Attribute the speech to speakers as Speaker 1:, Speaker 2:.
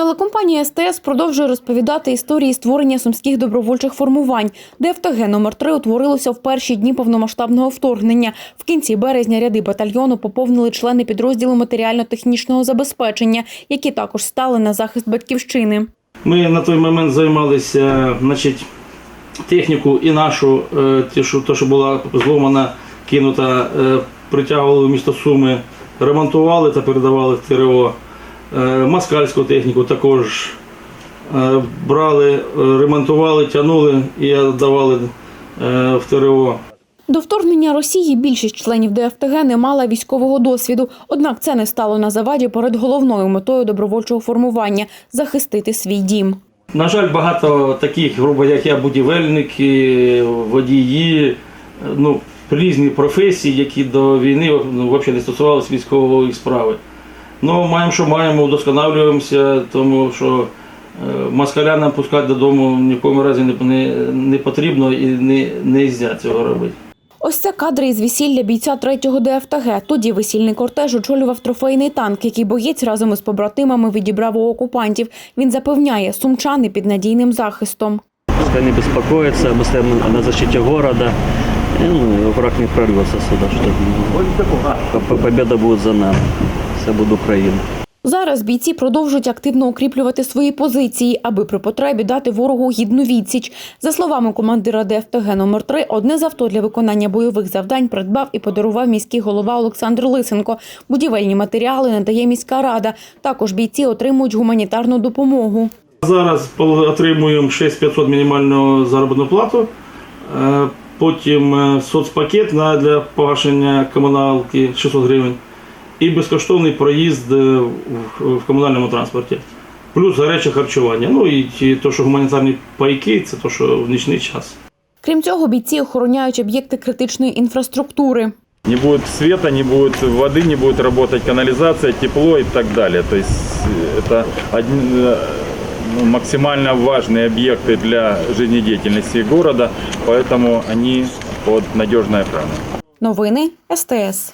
Speaker 1: Телекомпанія СТС продовжує розповідати історії створення сумських добровольчих формувань. ДФТГ номер 3 утворилося в перші дні повномасштабного вторгнення. В кінці березня ряди батальйону поповнили члени підрозділу матеріально-технічного забезпечення, які також стали на захист батьківщини.
Speaker 2: Ми на той момент займалися значить, техніку і нашу, е, ті, що, то, що була зломана, кинута, е, притягували в місто Суми, ремонтували та передавали в ТРО. Е, Москальську техніку також е, брали, е, ремонтували, тягнули і давали е, в ТРО.
Speaker 1: До вторгнення Росії більшість членів ДФТГ не мала військового досвіду. Однак це не стало на заваді перед головною метою добровольчого формування захистити свій дім.
Speaker 2: На жаль, багато таких, грубо як я, будівельники, водії, ну, різні професії, які до війни ну, взагалі не стосувалися військової справи. Ну, маємо, що маємо, удосконалюємося, тому що е, москаля нам пускати додому ні в якому разі не, не, не потрібно і не, не можна цього робити.
Speaker 1: Ось це кадри із весілля бійця 3-го ДФТГ. Тоді весільний кортеж очолював трофейний танк, який боєць разом із побратимами відібрав у окупантів. Він запевняє, сумчани під надійним захистом.
Speaker 3: Пускай не беспокоится, быстрее мы на защите города. И, ну, враг не прорвется сюда, что п- победа будет за нами. Все буде Україна.
Speaker 1: Зараз бійці продовжують активно укріплювати свої позиції, аби при потребі дати ворогу гідну відсіч. За словами командира ДФТГ номер 3 одне з авто для виконання бойових завдань придбав і подарував міський голова Олександр Лисенко. Будівельні матеріали надає міська рада. Також бійці отримують гуманітарну допомогу.
Speaker 2: Зараз отримуємо 6500 мінімальну заробітну плату, е, потім е, соцпакет на- для погашення комуналки 600 гривень і безкоштовний проїзд е, в- в комунальному транспорті. Плюс гаряче харчування. Ну і ті- то, що гуманітарні пайки, це то, що в нічний час.
Speaker 1: Крім цього, бійці охороняють об'єкти критичної інфраструктури.
Speaker 4: Не будет света, не будет воды, не будет работать канализация, тепло и так далее. То есть э, это одни- э, ну, максимально важные объекты для жизнедеятельности города, поэтому они под надежной охраной.
Speaker 1: Новини СТС.